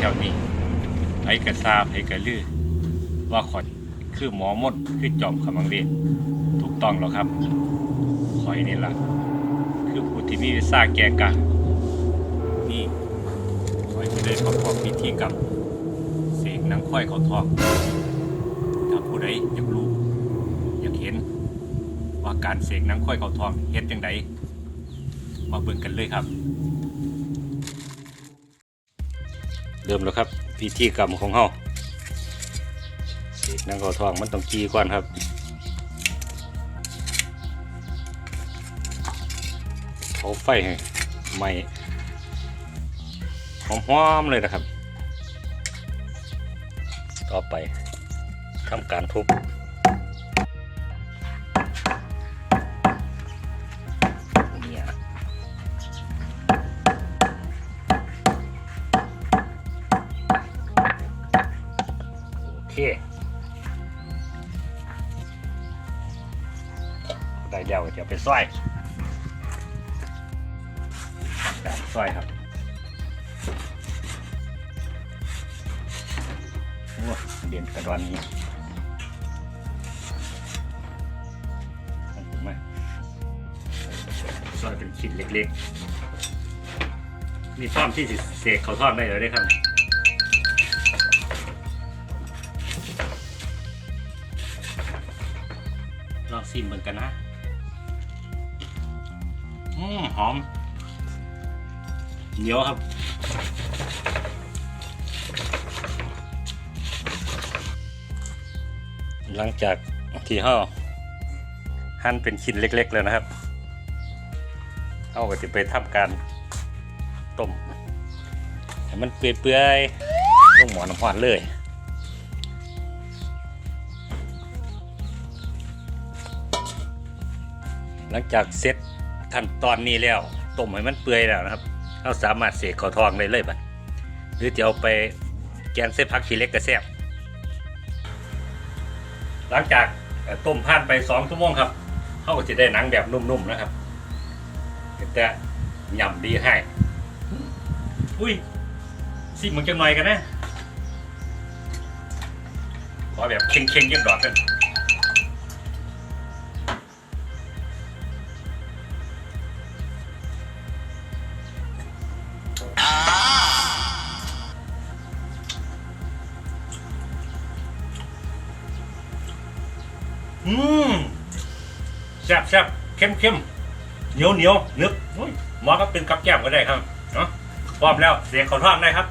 ถวนี้ไอ้กระซาบไอ้กระลือ ว่าข่อยคือหมอมดคือจอมขมังเวทถูกต้องแล้วครับข่อยนี่ล่ะ คือผู้ที่มีวิชาแก่กะนี่ข่อยจะได้ประกอบพิธีกรรมเสกหนังควายเขาทองถ้าผู้ใดอยากรู้อยากเห็น ว่าการเสกหนังควายเขาทองเฮ็ดจังไดมาเบิ่งกันเลยครับ ริ่มแล้วครับพิธีกรรมของเฮาเสกนังเขาทองมันต้องกีก่อนครับเขาไฟให้ไหม้หอมๆเลยนะครับ ต่อไปทำการทุบ เค ได้แล้วก็จะเอาไปซอยทำการซอยครับโอ้เด่นกระดอนนี้มาซอยเป็นชิ้นเล็กๆนี่ซ่อมที่สิเสกเขาทอดได้เลยได้ครับ องซิมเหมือนกันนะ อืมหอม เหนียวครับ หลังจากที่ห่อหั่นเป็นชิ้นเล็ก ๆ แล้วนะครับเอาก็จะไปทำการต้มให้มันเปื่อยๆลงหมอน้ำหวานเลย หลังจากเสร็จขั้นตอนนี้แล้วต้มให้มันเปื่อยแล้วนะครับเราสามารถเสกข้าวทองได้เลยบัดหรือจะเอาไปแกงเส้นผักขี้เล็กกระแซบหลังจากต้มผ่านไปสองชั่วโมงครับเขาก็จะได้หนังแบบนุ่มๆนะครับแต่ย่ำดีให้อุ้ยสิมึงจะหน่อยกันนะขอแบบเค็งๆเยังดอดกัน อืมแซ่บแซ่บเข้มเข้มเหนียวเหนียวนึบหมอก็เป็นกับแก้มก็ได้ครับเนาะพร้อมแล้วเสียงขอท่องได้ครับ